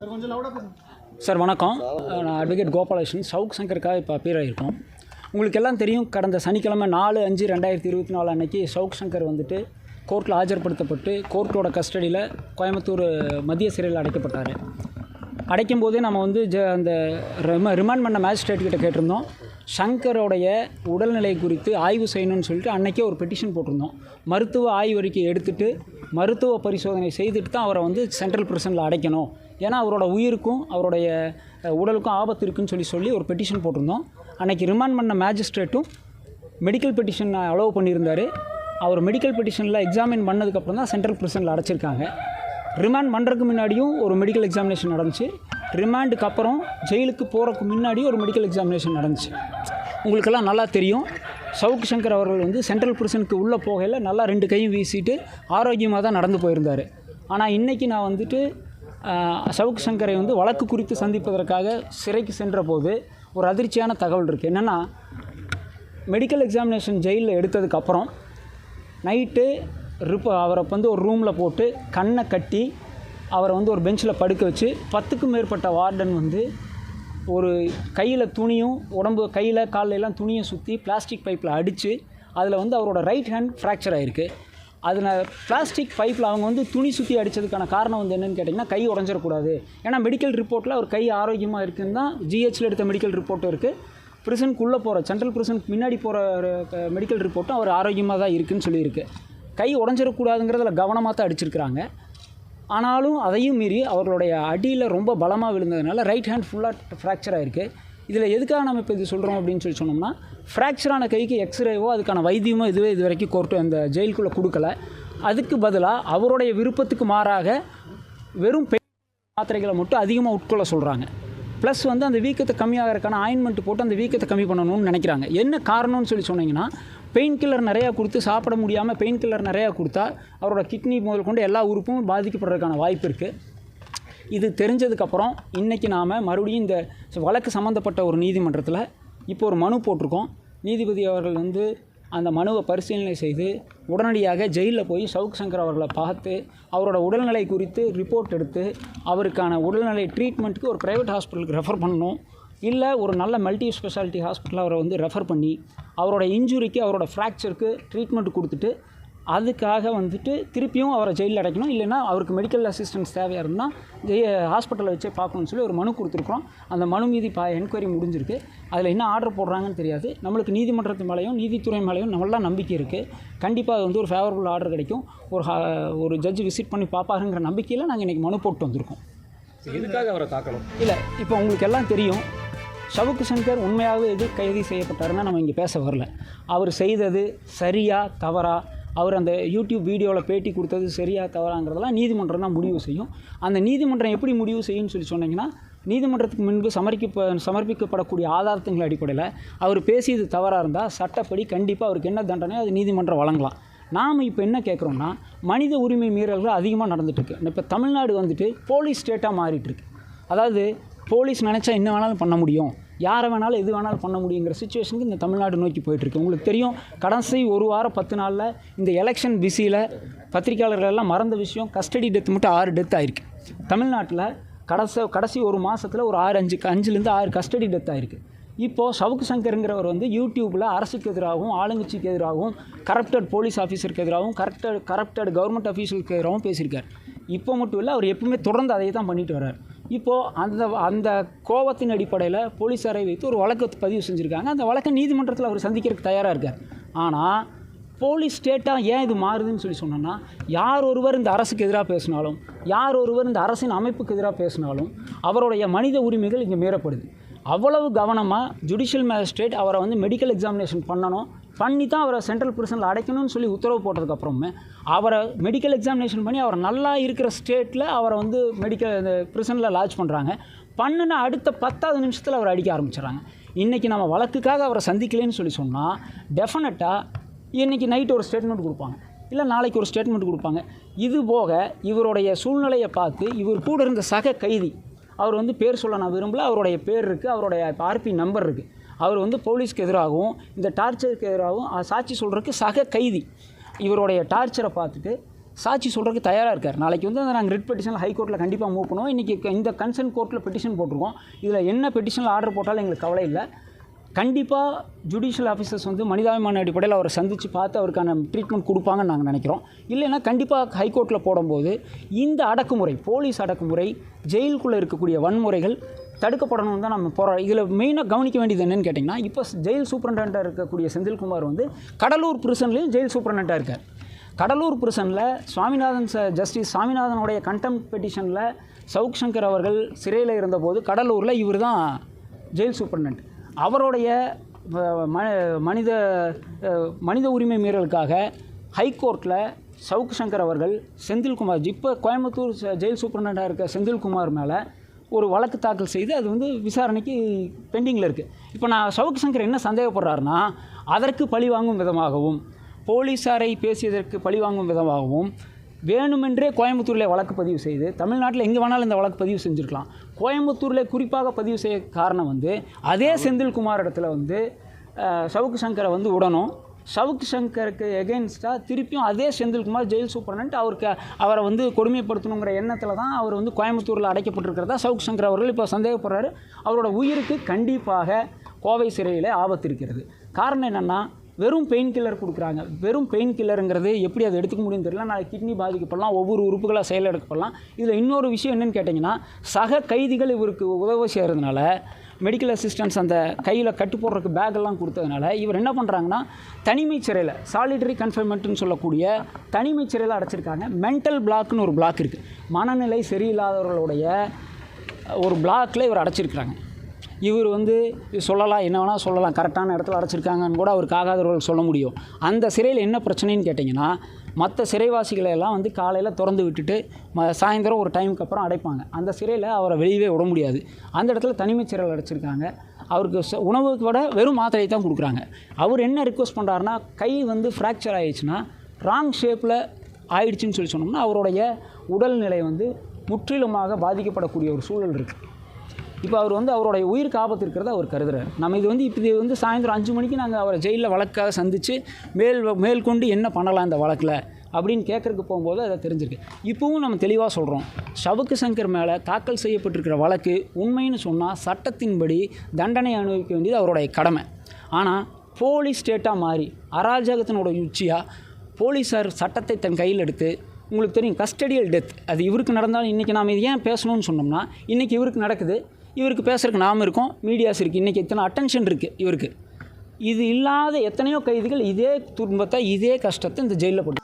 Sir கொஞ்சம் sir வணக்கம். நான் அட்வொகேட் கோபாலகிருஷ்ணன். சவுக் சங்கருக்காக இப்போ அப்பீர் ஆகியிருக்கோம் உங்களுக்கு எல்லாம் தெரியும் கடந்த சனிக்கிழமை நாலு அஞ்சு ரெண்டாயிரத்தி இருபத்தி நாலு அன்னைக்கு சவுக் சங்கர் வந்துட்டு கோர்ட்டில் ஆஜர்படுத்தப்பட்டு கோர்ட்டோட கஸ்டடியில் கோயம்புத்தூர் மத்திய சிறையில் அடைக்கப்பட்டார். அடைக்கும் போதே நம்ம வந்து ஜ அந்த ரிம ரிமாண்ட் பண்ண மேஜிஸ்ட்ரேட் கிட்ட கேட்டிருந்தோம். சங்கரோடைய உடல்நிலை குறித்து ஆய்வு செய்யணும்னு சொல்லிட்டு அன்றைக்கே ஒரு பெட்டிஷன் போட்டிருந்தோம். மருத்துவ ஆய்வறிக்கை எடுத்துகிட்டு மருத்துவ பரிசோதனை செய்துட்டு தான் அவரை வந்து சென்ட்ரல் பிரிசனில் அடைக்கணும். ஏன்னா அவரோட உயிருக்கும் அவருடைய உடலுக்கும் ஆபத்து இருக்குன்னு சொல்லி சொல்லி ஒரு பெட்டிஷன் போட்டிருந்தோம். அன்றைக்கி ரிமாண்ட் பண்ண மேஜிஸ்ட்ரேட்டும் மெடிக்கல் பெட்டிஷன் அலோவ் பண்ணியிருந்தார். அவர் மெடிக்கல் பெட்டிஷனில் எக்ஸாமின் பண்ணதுக்கப்புறம் தான் சென்ட்ரல் பிரிசனில் அடைச்சிருக்காங்க. ரிமாண்ட் பண்ணுறதுக்கு முன்னாடியும் ஒரு மெடிக்கல் எக்ஸாமினேஷன் நடந்துச்சு. ரிமாண்டுக்கு அப்புறம் ஜெயிலுக்கு போகிறதுக்கு முன்னாடியும் ஒரு மெடிக்கல் எக்ஸாமினேஷன் நடந்துச்சு. உங்களுக்கெல்லாம் நல்லா தெரியும். சவுக் சங்கர் அவர்கள் வந்து சென்ட்ரல் பிரிசனுக்கு உள்ளே போகையில் நல்லா ரெண்டு கையும் வீசிட்டு ஆரோக்கியமாக தான் நடந்து போயிருந்தார். ஆனால் இன்றைக்கி நான் வந்துட்டு சவுக்கு சவுக் சங்கரை வந்து வழக்கு குறித்து சந்திப்பதற்காக சிறைக்கு சென்ற போது ஒரு அதிர்ச்சியான தகவல் இருக்குது என்னென்னா மெடிக்கல் எக்ஸாமினேஷன் ஜெயிலில் எடுத்ததுக்கப்புறம் நைட்டு ரிப்ப அவரை வந்து ஒரு ரூமில் போட்டு கண்ணை கட்டி அவரை வந்து ஒரு பெஞ்சில் படுக்க வச்சு பத்துக்கும் மேற்பட்ட வார்டன் வந்து ஒரு கையில் துணியும் உடம்பு கையில் கால்ல துணியும் சுற்றி பிளாஸ்டிக் பைப்பில் அடித்து அதில் வந்து அவரோட ரைட் ஹேண்ட் ஃப்ராக்சர் ஆகிருக்கு அதில் பிளாஸ்டிக் பைப்பில் அவங்க வந்து துணி சுற்றி அடித்ததுக்கான காரணம் வந்து என்னென்னு கேட்டிங்கன்னா கை உடஞ்சிடக்கூடாது. ஏன்னா மெடிக்கல் ரிப்போர்ட்டில் அவர் கை ஆரோக்கியமாக இருக்குன்னு தான் ஜிஹெச்சில் எடுத்த மெடிக்கல் ரிப்போர்ட்டும் இருக்குது ப்ரிசனுக்குள்ளே போகிற சென்ட்ரல் ப்ரிசனுக்கு முன்னாடி போகிற மெடிக்கல் ரிப்போர்ட்டும் அவர் ஆரோக்கியமாக தான் இருக்குதுன்னு சொல்லியிருக்கு. கை உடஞ்சிடக்கூடாதுங்கிறதுல கவனமாக தான் அடிச்சிருக்கிறாங்க. ஆனாலும் அதையும் மீறி அவர்களுடைய அடியில் ரொம்ப பலமாக விழுந்ததுனால ரைட் ஹேண்ட் ஃபுல்லாக ஃப்ராக்சர் ஆகிருக்கு இதில் எதுக்காக நம்ம இப்போ இது சொல்கிறோம் அப்படின்னு சொல்லி சொன்னோம்னா ஃப்ராக்சரான கைக்கு எக்ஸ்ரேவோ அதுக்கான வைத்தியமோ இதுவே இது வரைக்கும் கோர்ட்டு அந்த ஜெயிலுக்குள்ளே கொடுக்கல. அதுக்கு பதிலாக அவருடைய விருப்பத்துக்கு மாறாக வெறும் பெண் மாத்திரைகளை மட்டும் அதிகமாக உட்கொள்ள சொல்கிறாங்க ப்ளஸ் வந்து அந்த வீக்கத்தை கம்மியாகிறதுக்கான ஆயின்மெண்ட் போட்டு அந்த வீக்கத்தை கம்மி பண்ணணும்னு நினைக்கிறாங்க. என்ன காரணம்னு சொல்லி சொன்னீங்கன்னா பெயின் கில்லர் நிறையா கொடுத்து சாப்பிட முடியாமல் பெயின் கில்லர் நிறையா கொடுத்தா அவரோட கிட்னி முதல் கொண்டு எல்லா உறுப்பும் பாதிக்கப்படுறதுக்கான வாய்ப்பு இருக்குது இது தெரிஞ்சதுக்கப்புறம் இன்றைக்கி நாம் மறுபடியும் இந்த வழக்கு சம்மந்தப்பட்ட ஒரு நீதிமன்றத்தில் இப்போ ஒரு மனு போட்டிருக்கோம். நீதிபதி அவர்கள் வந்து அந்த மனுவை பரிசீலனை செய்து உடனடியாக ஜெயிலில் போய் சவுக் சங்கர் அவர்களை பார்த்து அவரோட உடல்நிலை குறித்து ரிப்போர்ட் எடுத்து அவருக்கான உடல்நிலை ட்ரீட்மெண்ட்டுக்கு ஒரு ப்ரைவேட் ஹாஸ்பிட்டலுக்கு ரெஃபர் பண்ணணும். இல்லை ஒரு நல்ல மல்டி ஸ்பெஷாலிட்டி ஹாஸ்பிட்டல் அவரை வந்து ரெஃபர் பண்ணி அவரோட இன்ஜுரிக்கு அவரோட ஃப்ராக்சருக்கு ட்ரீட்மெண்ட் கொடுத்துட்டு அதுக்காக வந்துட்டு திருப்பியும் அவரை ஜெயிலில் அடைக்கணும். இல்லைன்னா அவருக்கு மெடிக்கல் அசிஸ்டன்ஸ் தேவையாக இருந்தால் ஜெய ஹாஸ்பிட்டலில் வச்சே பார்க்கணும்னு சொல்லி ஒரு மனு கொடுத்துருக்குறோம். அந்த மனு மீதி பா என்கொயரி முடிஞ்சிருக்கு. அதில் என்ன ஆர்டர் போடுறாங்கன்னு தெரியாது. நம்மளுக்கு நீதிமன்றத்து மேலேயும் நீதித்துறை மேலேயும் நல்லா நம்பிக்கை இருக்குது கண்டிப்பாக அது வந்து ஒரு ஃபேவரபுள் ஆர்டர் கிடைக்கும். ஒரு ஹா- ஒரு ஜட்ஜ் விசிட் பண்ணி பார்ப்பாருங்கிற நம்பிக்கையில் நாங்கள் இன்றைக்கி மனு போட்டு வந்திருக்கோம். எதுக்காக அவரை தாக்கணும். இல்லை இப்போ உங்களுக்கு எல்லாம் தெரியும். ஷவுக்கு சங்கர் உண்மையாகவே எது கைது செய்யப்பட்டாருன்னா நம்ம இங்கே பேச வரல. அவர் செய்தது சரியா தவறா? அவர் அந்த யூடியூப் வீடியோவில் பேட்டி கொடுத்தது சரியா தவறாங்கிறதெல்லாம் நீதிமன்றம் தான் முடிவு செய்யும். அந்த நீதிமன்றம் எப்படி முடிவு செய்யும்னு சொல்லி சொன்னீங்கன்னா நீதிமன்றத்துக்கு முன்பு சமர்ப்பிக்க சமர்ப்பிக்கப்படக்கூடிய ஆதாரத்தின் அடிப்படையில் அவர் பேசியது தவறாக இருந்தால் சட்டப்படி கண்டிப்பாக அவருக்கு என்ன தண்டனையோ அது நீதிமன்றம் வழங்கலாம். நாம் இப்போ என்ன கேட்குறோம்னா மனித உரிமை மீறல்கள் அதிகமாக நடந்துட்டுருக்கு இப்போ தமிழ்நாடு வந்துட்டு போலீஸ் ஸ்டேட்டாக மாறிட்டுருக்கு அதாவது போலீஸ் நினச்சா என்ன வேணாலும் பண்ண முடியும். யாரை வேணாலும் எது வேணாலும் பண்ண முடியுங்கிற சுச்சுவேஷனுக்கு இந்த தமிழ்நாடு நோக்கி போயிட்டுருக்கு. உங்களுக்கு தெரியும் கடைசி ஒரு வாரம் பத்து நாளில் இந்த எலெக்ஷன் பிஸியில் பத்திரிக்கையாளர்கள் எல்லாம் மறந்த விஷயம் கஸ்டடி டெத் மட்டும் ஆறு டெத் ஆயிருக்கு. தமிழ்நாட்டில் கடைசி கடைசி ஒரு மாதத்தில் ஒரு ஆறு அஞ்சு அஞ்சுலேருந்து ஆறு கஸ்டடி டெத் ஆயிருக்கு. இப்போது சவுக்கு சங்கருங்கிறவர் வந்து யூடியூப்பில் அரசுக்கு எதிராகவும் ஆளுங்கட்சிக்கு எதிராகவும் கரப்டட் போலீஸ் ஆஃபீஸருக்கு எதிராகவும் கரப்டட் கரப்டட் கவர்மெண்ட் ஆஃபீஸருக்கு எதிராகவும் பேசியிருக்கார். இப்போ மட்டும் இல்லை அவர் எப்பவுமே தொடர்ந்து அதை தான் பண்ணிட்டு வர்றார். இப்போது அந்த அந்த கோபத்தின் அடிப்படையில் போலீஸாரை வைத்து ஒரு வழக்கு பதிவு செஞ்சுருக்காங்க. அந்த வழக்கை நீதிமன்றத்தில் அவர் சந்திக்கிறதுக்கு தயாராக இருக்கார். ஆனால் போலீஸ் ஸ்டேட்டாக ஏன் இது மாறுதுன்னு சொல்லி சொன்னோன்னா யார் ஒருவர் இந்த அரசுக்கு எதிராக பேசினாலும் யார் ஒருவர் இந்த அரசின் அமைப்புக்கு எதிராக பேசினாலும் அவருடைய மனித உரிமைகள் இங்கே மீறப்படுது. அவ்வளவு கவனமாக ஜுடிஷியல் மேஜிஸ்ட்ரேட் அவரை வந்து மெடிக்கல் எக்ஸாமினேஷன் பண்ணணும். பண்ணி தான் அவரை சென்ட்ரல் பிரிசனில் அடைக்கணும்னு சொல்லி உத்தரவு போட்டதுக்கப்புறமே அவரை மெடிக்கல் எக்ஸாமினேஷன் பண்ணி அவர் நல்லா இருக்கிற ஸ்டேட்டில் அவரை வந்து மெடிக்கல் இந்த பிரிசனில் லாட்ச் பண்ணுறாங்க பண்ணுன அடுத்த பத்தாவது நிமிஷத்தில் அவர் அடிக்க ஆரம்பிச்சிடறாங்க. இன்றைக்கி நம்ம வழக்குக்காக அவரை சந்திக்கலைன்னு சொல்லி சொன்னால் டெஃபினட்டாக இன்றைக்கி நைட் ஒரு ஸ்டேட்மெண்ட் கொடுப்பாங்க. இல்லை நாளைக்கு ஒரு ஸ்டேட்மெண்ட் கொடுப்பாங்க. இது போக இவருடைய சூழ்நிலையை பார்த்து இவர் கூட இருந்த சக கைதி அவர் வந்து பேர் சொல்ல நான் விரும்பல. அவருடைய பேர் இருக்குது அவருடைய ஆர்பி நம்பர் இருக்குது அவர் வந்து போலீஸ்க்கு எதிராகவும் இந்த டார்ச்சருக்கு எதிராகவும் சாட்சி சொல்கிறதுக்கு சக கைதி. இவருடைய டார்ச்சரை பார்த்துட்டு சாட்சி சொல்கிறதுக்கு தயாராக இருக்கார். நாளைக்கு வந்து அதை நாங்கள் ரிட் பெட்டிஷனில் ஹைகோர்ட்டில் கண்டிப்பாக மூவ் பண்ணுவோம். இன்றைக்கி இந்த கன்சர்ன் கோர்ட்டில் பெட்டிஷன் போட்டிருக்கோம். இதில் என்ன பெட்டிஷனில் ஆர்டர் போட்டாலும் எங்களுக்கு கவலை இல்லை. கண்டிப்பாக ஜுடிஷியல் ஆஃபீஸர்ஸ் வந்து மனிதாபிமான அடிப்படையில் அவரை சந்தித்து பார்த்து அவருக்கான ட்ரீட்மெண்ட் கொடுப்பாங்கன்னு நாங்கள் நினைக்கிறோம். இல்லைன்னா கண்டிப்பாக ஹைகோர்ட்டில் போடும்போது இந்த அடக்குமுறை போலீஸ் அடக்குமுறை ஜெயிலுக்குள்ளே இருக்கக்கூடிய வன்முறைகள் தடுக்கப்படணும் தான் நம்ம போகிறோம் இதில் மெயினாக கவனிக்க வேண்டியது என்னென்னு கேட்டிங்கன்னா இப்போ ஜெயில் சூப்பரண்டாக இருக்கக்கூடிய செந்தில்குமார் வந்து கடலூர் பிரிசன்லேயும் ஜெயில் சூப்பரண்டாக இருக்கார். கடலூர் பிரிசனில் சுவாமிநாதன் ச ஜஸ்டிஸ் சுவாமிநாதனுடைய கண்டெம் பெட்டிஷனில் சவுக் சங்கர் அவர்கள் சிறையில் இருந்தபோது கடலூரில் இவர் தான் ஜெயில் சூப்பரண்ட் அவருடைய ம மனித மனித உரிமை மீறலுக்காக ஹைகோர்ட்டில் சவுக் சங்கர் அவர்கள் செந்தில்குமார் இப்போ கோயம்புத்தூர் ஜெயில் சூப்பரண்டாக இருக்க செந்தில்குமார் மேலே ஒரு வழக்கு தாக்கல் செய்து அது வந்து விசாரணைக்கு பெண்டிங்கில் இருக்குது இப்போ நான் சவுக் சங்கர் என்ன சந்தேகப்படுறாருன்னா அதற்கு பழி வாங்கும் விதமாகவும் போலீஸாரை பேசியதற்கு பழி வாங்கும் விதமாகவும் வேணுமென்றே கோயம்புத்தூரில் வழக்கு பதிவு செய்து தமிழ்நாட்டில் எங்கே வேணாலும் இந்த வழக்கு பதிவு செஞ்சுருக்கலாம். கோயம்புத்தூரில் குறிப்பாக பதிவு செய்ய காரணம் வந்து அதே செந்தில்குமார் இடத்துல வந்து சவுக்கு சங்கரை வந்து விடணும் சவுக்கு சங்கருக்கு எகென்ஸ்டாக திருப்பியும் அதே செந்தில்குமார் ஜெயில் சூப்பரண்ட் அவருக்கு அவரை வந்து கொடுமைப்படுத்தணுங்கிற எண்ணத்தில் தான் அவர் வந்து கோயம்புத்தூரில் அடைக்கப்பட்டிருக்கிறதா சவுக்கு சங்கர் அவர்கள் இப்போ சந்தேகப்படுறாரு. அவரோட உயிருக்கு கண்டிப்பாக கோவை சிறையில் ஆபத்து இருக்கிறது. காரணம் என்னென்னா வெறும் பெயின் கில்லர் கொடுக்குறாங்க. வெறும் பெயின் கில்லருங்கிறது எப்படி அதை எடுத்துக்க முடியும்னு தெரியல. நாளைக்கு கிட்னி பாதிக்கப்படலாம் ஒவ்வொரு உறுப்புகளாக செயலெடுக்கப்படலாம் இதில் இன்னொரு விஷயம் என்னென்னு கேட்டிங்கன்னா சக கைதிகள் இவருக்கு உதவி செய்கிறதுனால மெடிக்கல் அசிஸ்டன்ஸ் அந்த கையில் கட்டு போடுறதுக்கு பேக்கெல்லாம் கொடுத்ததுனால இவர் என்ன பண்ணுறாங்கன்னா தனிமை சிறையில் சாலிடரி கன்ஃபைன்மெண்ட்னு சொல்லக்கூடிய தனிமை சிறையில் அடைச்சிருக்காங்க. மென்டல் பிளாக்னு ஒரு பிளாக் இருக்குது மனநிலை சரியில்லாதவர்களுடைய ஒரு பிளாக்கில் இவர் அடைச்சிருக்கிறாங்க. இவர் வந்து சொல்லலாம் என்ன வேணால் சொல்லலாம் கரெக்டான இடத்துல அடைச்சிருக்காங்கன்னு கூட அவருக்கு காகாதவர்கள் சொல்ல முடியும். அந்த சிறையில் என்ன பிரச்சனைன்னு கேட்டிங்கன்னா மற்ற சிறைவாசிகளை எல்லாம் வந்து காலையில் திறந்து விட்டுட்டு ம சாயந்தரம் ஒரு டைமுக்கு அப்புறம் அடைப்பாங்க. அந்த சிறையில் அவரை வெளியவே விட முடியாது. அந்த இடத்துல தனிமைச் சிறையில் அடைச்சிருக்காங்க. அவருக்கு ச- உணவுக்கு விட வெறும் மாத்திரை தான் கொடுக்குறாங்க. அவர் என்ன ரிக்வஸ்ட் பண்ணுறாருன்னா கை வந்து ஃப்ராக்சர் ஆயிடுச்சுன்னா ராங் ஷேப்பில் ஆயிடுச்சுன்னு சொல்லி சொன்னோம்னா அவருடைய உடல்நிலை வந்து முற்றிலுமாக பாதிக்கப்படக்கூடிய ஒரு சூழல் இருக்குது இப்போ அவர் வந்து அவருடைய உயிருக்கு ஆபத்து இருக்கிறத அவர் கருதுறாரு. நம்ம இது வந்து இப்போ இது வந்து சாயந்தரம் அஞ்சு மணிக்கு நாங்கள் அவரை ஜெயிலில் வழக்காக சந்தித்து மேல் மேற்கொண்டு என்ன பண்ணலாம் இந்த வழக்கில் அப்படின்னு கேட்கறதுக்கு போகும்போது அதை தெரிஞ்சிருக்கு. இப்போவும் நம்ம தெளிவாக சொல்கிறோம் சவுக்கு சங்கர் மேலே தாக்கல் செய்யப்பட்டிருக்கிற வழக்கு உண்மைன்னு சொன்னால் சட்டத்தின்படி தண்டனை அனுபவிக்க வேண்டியது அவருடைய கடமை. ஆனால் போலீஸ் ஸ்டேட்டாக மாறி அராஜகத்தினோட உச்சியாக போலீஸார் சட்டத்தை தன் கையில் எடுத்து உங்களுக்கு தெரியும் கஸ்டடியல் டெத் அது இவருக்கு நடந்தாலும் இன்றைக்கி நாம் இது ஏன் பேசணும்னு சொன்னோம்னா இன்றைக்கி இவருக்கு நடக்குது இவருக்கு பேசுறதுக்கு நாம் இருக்கோம். மீடியாஸ் இருக்குது இன்றைக்கி எத்தனை அட்டென்ஷன் இருக்குது இவருக்கு? இது இல்லாத எத்தனையோ கைதிகள் இதே துன்பத்தை இதே கஷ்டத்தை இந்த ஜெயிலில் போட்டு